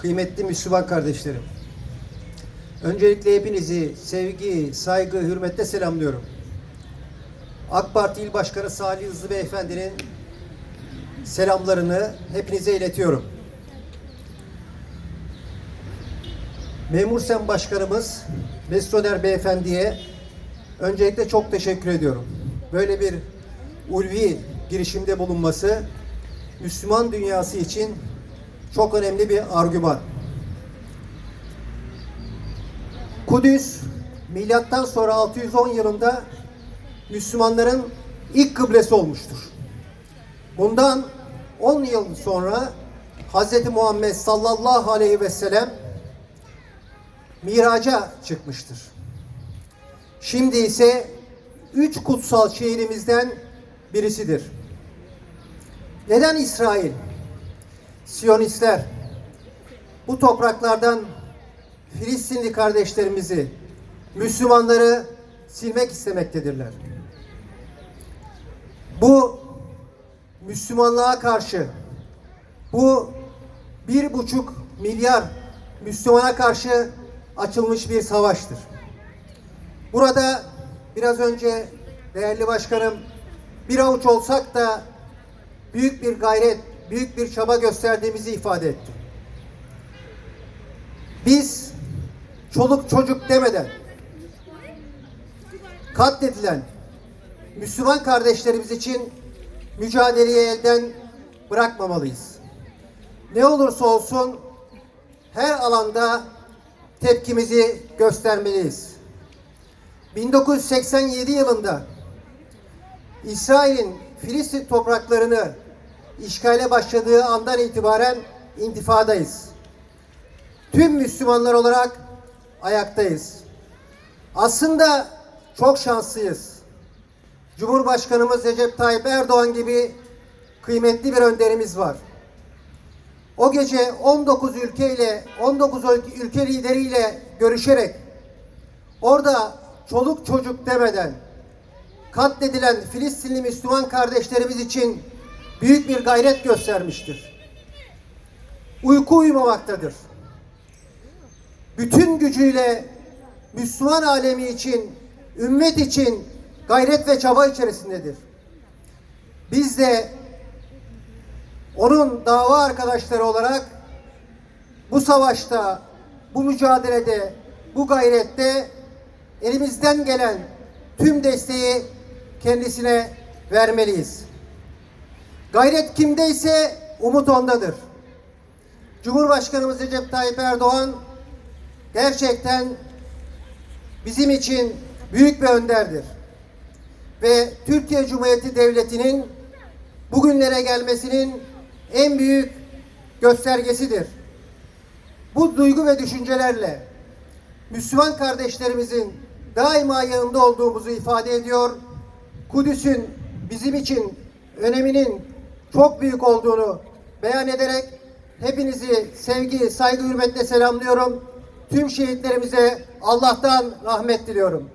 Kıymetli Müslüman kardeşlerim. Öncelikle hepinizi sevgi, saygı, hürmetle selamlıyorum. AK Parti İl Başkanı Salih Hızlı Beyefendi'nin selamlarını hepinize iletiyorum. Memur Sen Başkanımız Mesroner Beyefendi'ye öncelikle çok teşekkür ediyorum. Böyle bir ulvi girişimde bulunması Müslüman dünyası için çok önemli bir argüman. Kudüs milattan sonra 610 yılında Müslümanların ilk kıblesi olmuştur. Bundan 10 yıl sonra Hz. Muhammed sallallahu aleyhi ve sellem miraca çıkmıştır. Şimdi ise üç kutsal şehrimizden birisidir. Neden İsrail? Siyonistler bu topraklardan Filistinli kardeşlerimizi, Müslümanları silmek istemektedirler. Bu Müslümanlığa karşı, bu bir buçuk milyar Müslümana karşı açılmış bir savaştır. Burada biraz önce değerli başkanım bir avuç olsak da büyük bir gayret, büyük bir çaba gösterdiğimizi ifade etti. Biz çoluk çocuk demeden katledilen Müslüman kardeşlerimiz için mücadeleyi elden bırakmamalıyız. Ne olursa olsun her alanda tepkimizi göstermeliyiz. 1987 yılında İsrail'in Filistin topraklarını işgale başladığı andan itibaren intifadayız. Tüm Müslümanlar olarak ayaktayız. Aslında çok şanslıyız. Cumhurbaşkanımız Recep Tayyip Erdoğan gibi kıymetli bir önderimiz var. O gece 19 ülkeyle 19 ülke lideriyle görüşerek orada çoluk çocuk demeden katledilen Filistinli Müslüman kardeşlerimiz için büyük bir gayret göstermiştir. Uyku uyumamaktadır. Bütün gücüyle Müslüman alemi için, ümmet için gayret ve çaba içerisindedir. Biz de onun dava arkadaşları olarak bu savaşta, bu mücadelede, bu gayrette elimizden gelen tüm desteği kendisine vermeliyiz. Gayret kimdeyse umut ondadır. Cumhurbaşkanımız Recep Tayyip Erdoğan gerçekten bizim için büyük bir önderdir. Ve Türkiye Cumhuriyeti Devleti'nin bugünlere gelmesinin en büyük göstergesidir. Bu duygu ve düşüncelerle Müslüman kardeşlerimizin daima yanında olduğumuzu ifade ediyor. Kudüs'ün bizim için öneminin çok büyük olduğunu beyan ederek hepinizi sevgi, saygı, hürmetle selamlıyorum. Tüm şehitlerimize Allah'tan rahmet diliyorum.